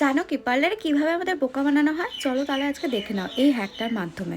জানো কি? পার্লারে কীভাবে আমাদের বোকা বানানো হয়? চলো তাহলে আজকে দেখে নাও এই হ্যাকটার মাধ্যমে।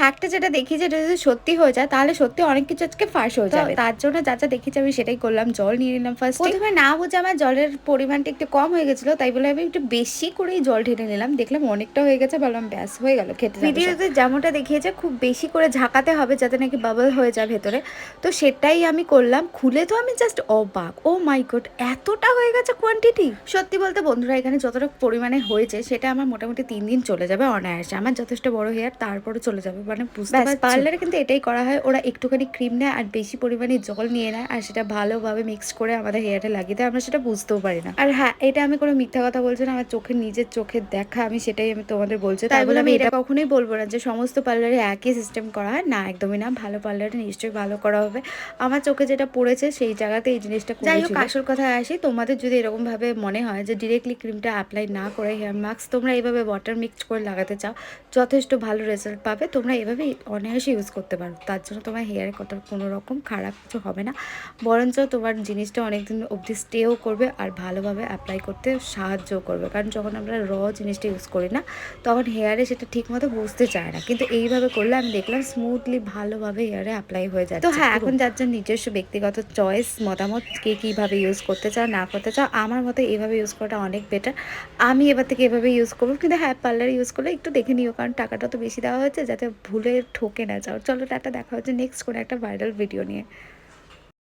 হ্যাকটা যেটা দেখি যেটা যদি সত্যি হয়ে যায় তাহলে সত্যি অনেক কিছু আজকে ফাঁস হয়ে যাবে। তার জন্য যা যা দেখেছি আমি সেটাই করলাম জল নিয়ে নিলাম ফার্স্ট প্রথমে না বুঝে আমার জলের পরিমাণটা একটু কম হয়ে গেছিল তাই বলে আমি একটু বেশি করেই জল ঢেলে নিলাম। দেখলাম অনেকটা হয়ে গেছে বললাম ব্যাস হয়ে গেল খেতে ভিডিওতে যেমনটা দেখিয়েছে খুব বেশি করে ঝাঁকাতে হবে যাতে নাকি বাবল হয়ে যায় ভেতরে। তো সেটাই আমি করলাম খুলে তো আমি জাস্ট অবাক ও মাই গড এতটা হয়ে গেছে কোয়ান্টিটি সত্যি বলতে বন্ধুরা এখানে যতটা পরিমাণে হয়েছে সেটা আমার মোটামুটি তিন দিন চলে যাবে অনায়াসে। আমার যথেষ্ট বড় হেয়ার তারপরে চলে যাবে। মানে বুঝতে পারছি? পার্লারে কিন্তু এটাই করা হয় ওরা একটুখানি ক্রিম নেয় আর বেশি পরিমাণে জল নিয়ে নেয় আর সেটা ভালোভাবে মিক্স করে আমাদের হেয়ারে লাগিয়ে দেয় আমরা সেটা বুঝতেও পারি না। আর হ্যাঁ এটা আমি কোনো মিথ্যা কথা বলছি না আমার চোখের নিজের চোখে দেখা আমি সেটাই আমি তোমাদের বলছি। তাই বলে আমি এটা কখনোই বলব না যে সমস্ত পার্লারে একই সিস্টেম করা হয়। না একদমই না ভালো পার্লারে নিশ্চয়ই ভালো করা হবে। আমার চোখে যেটা পড়েছে সেই জায়গাতে এই জিনিসটা যাই হোক আসল কথায় আসি তোমাদের যদি এরকম ভাবে মনে হয় যে ডিরেক্টলি ক্রিমটা অ্যাপ্লাই না করে হেয়ার মাস্ক তোমরা এইভাবে ওয়াটার মিক্স করে লাগাতে চাও যথেষ্ট ভালো রেজাল্ট পাবে। তোমরা এভাবে অনায়াসে ইউজ করতে পারো। তার জন্য তোমার হেয়ারে কত কোনো রকম খারাপ কিছু হবে না। বরঞ্চ তোমার জিনিসটা অনেকদিন অবধি স্টেও করবে আর ভালোভাবে অ্যাপ্লাই করতে সাহায্যও করবে। কারণ যখন আমরা র জিনিসটা ইউজ করি না তখন হেয়ারে সেটা ঠিক মতো বুঝতে চায় না। কিন্তু এইভাবে করলে আমি দেখলাম স্মুথলি ভালোভাবে হেয়ারে অ্যাপ্লাই হয়ে যায় তো হ্যাঁ এখন যার যার নিজস্ব ব্যক্তিগত চয়েস মতামত কে কীভাবে ইউজ করতে চাও না করতে চাও আমার মতে এইভাবে ইউজ করাটা অনেক বেটার আমি এবার থেকে এভাবে ইউজ করব। কিন্তু হ্যাঁ পার্লার ইউজ করলে একটু দেখে নিও কারণ টাকাটা তো বেশি দেওয়া হয়েছে যাতে ভুলে ঠকে না যাও। চলো টাটা দেখা হচ্ছে নেক্সট করে একটা ভাইরাল ভিডিও নিয়ে।